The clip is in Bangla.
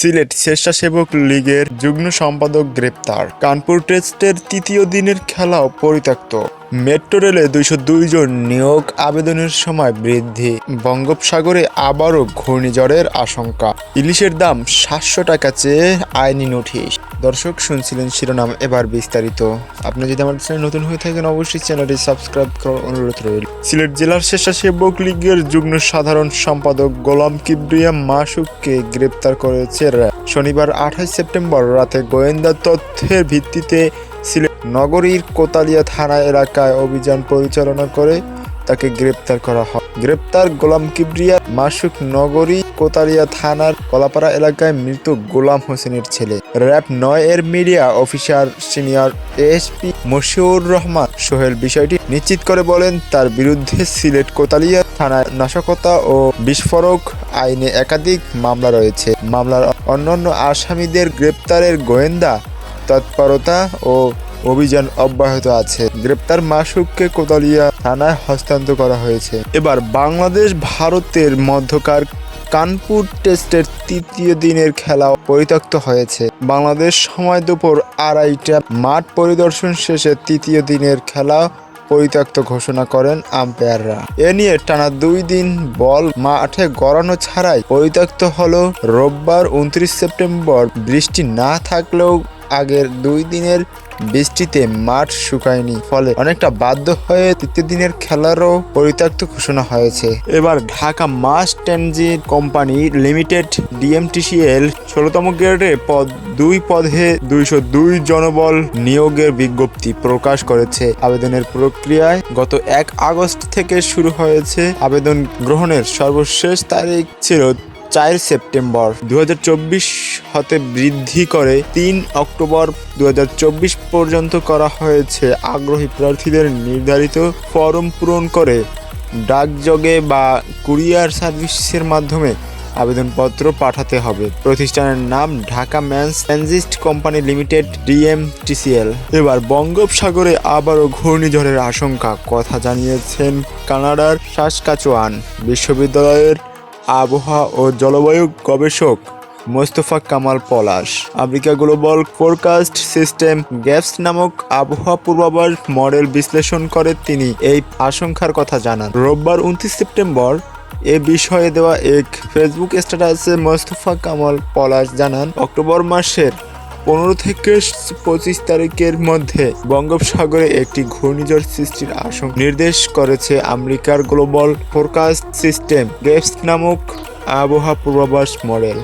সিলেট স্বেচ্ছাসেবক লীগের যুগ্ম সম্পাদক গ্রেপ্তার। কানপুর টেস্টের তৃতীয় দিনের খেলাও পরিত্যক্ত। মেট্রো রেলে দুইশো দুই জন নিয়োগ আবেদনের সময় বৃদ্ধি। বঙ্গোপসাগরে আবারও ঘূর্ণিঝড়ের আশঙ্কা। ইলিশের দাম সাতশো টাকা চেয়ে আইনি নোটিশ। দর্শক, শুনছিলেন শিরোনাম এবার বিস্তারিত। আপনি যদি আমার চ্যানেল নতুন হয়ে থাকেন, অবশ্যই চ্যানেলটি সাবস্ক্রাইব করার অনুরোধ রইল। সিলেট জেলার স্বেচ্ছাসেবক লীগের যুগ্ম সাধারণ সম্পাদক গোলাম কিবরিয়া মাসুককে গ্রেপ্তার করেছে শনিবার আঠাশ সেপ্টেম্বর রাতে গোয়েন্দা তথ্যের ভিত্তিতে সিলেট নগরীর কোতালিয়া থানা এলাকায় অভিযান পরিচালনা করে তাকে গ্রেপ্তার করা হয়। গ্রেপ্তার গোলাম কিবরিয়া মাসুক নগরী কোতালিয়া থানার কলাপাড়া এলাকায় মৃত গোলাম হোসেনের ছেলে। র্যাব নয় এর media officer senior ASP Mashiur Rahman Sohel বিষয়টি নিশ্চিত করে বলেন, তার বিরুদ্ধে সিলেট কোতালিয়া থানায় নাশকতা ও বিস্ফোরক আইনে একাধিক মামলা রয়েছে। মামলার অন্যান্য আসামিদের গ্রেপ্তারের গোয়েন্দা তৎপরতা ও অভিযান অব্যাহত আছে। গ্রেপ্তার মাসুককে কোতালিয়া থানায় হস্তান্তর করা হয়েছে। এবার বাংলাদেশ ভারতের মধ্যকার কানপুর টেস্টের তৃতীয় দিনের খেলা পরিত্যক্ত হয়েছে। বাংলাদেশ সময় দুপুর আড়াইটা মাঠ পরিদর্শন শেষে তৃতীয় দিনের খেলা পরিত্যক্ত ঘোষণা করেন আম্পায়াররা। এ নিয়ে টানা দুই দিন বল মাঠে গড়ানো ছাড়াই পরিত্যক্ত হলো রোববার উনত্রিশ সেপ্টেম্বর। বৃষ্টি না থাকলেও আগের দুই দিনের বৃষ্টিতে মাঠ শুকায়নি, ফলে অনেকটা বাধ্য হয়ে তৃতীয় দিনের খেলারও পরিত্যক্ত ঘোষণা হয়েছে। এবার Dhaka mass transit company limited, DMTCL, ষোলোতম গ্রেডে পদ, দুই পদে দুইশো দুই জনবল নিয়োগের বিজ্ঞপ্তি প্রকাশ করেছে। আবেদনের প্রক্রিয়ায় গত এক আগস্ট থেকে শুরু হয়েছে আবেদন গ্রহণের সর্বশেষ তারিখ ছিল চার সেপ্টেম্বর। দু হাজার চব্বিশ হতে বৃদ্ধি করে তিন অক্টোবর দু হাজার চব্বিশ পর্যন্ত করা হয়েছে। আগ্রহী প্রার্থীদের নির্ধারিত ফর্ম পূরণ করে ডাকযোগে বা কুরিয়ার সার্ভিসের মাধ্যমে আবেদনপত্র পাঠাতে হবে। প্রতিষ্ঠানের নাম Dhaka mass transit company limited, DMTCL. এবার বঙ্গোপসাগরে আবারও ঘূর্ণিঝড়ের আশঙ্কা, কথা জানিয়েছেন কানাডার সাসকাচোয়ান বিশ্ববিদ্যালয়ের আবহাওয়া ও জলবায়ু গবেষক Mostafa Kamal Palash. America global forecast system gaps নামক আবহাওয়া পূর্বাভাস মডেল বিশ্লেষণ করে তিনি এই আশঙ্কার কথা জানান। রোববার উনত্রিশ সেপ্টেম্বর এ বিষয়ে দেওয়া এক ফেসবুক স্ট্যাটাসে মোস্তফা কামাল পলাশ জানান, অক্টোবর মাসের পনেরো থেকে পঁচিশ তারিখের মধ্যে বঙ্গোপসাগরে একটি ঘূর্ণিঝড় সৃষ্টির আশঙ্কা নির্দেশ করেছে আমেরিকার গ্লোবাল ফোরকাস্ট সিস্টেম গেপস নামক আবহাওয়া পূর্বাভাস মডেল।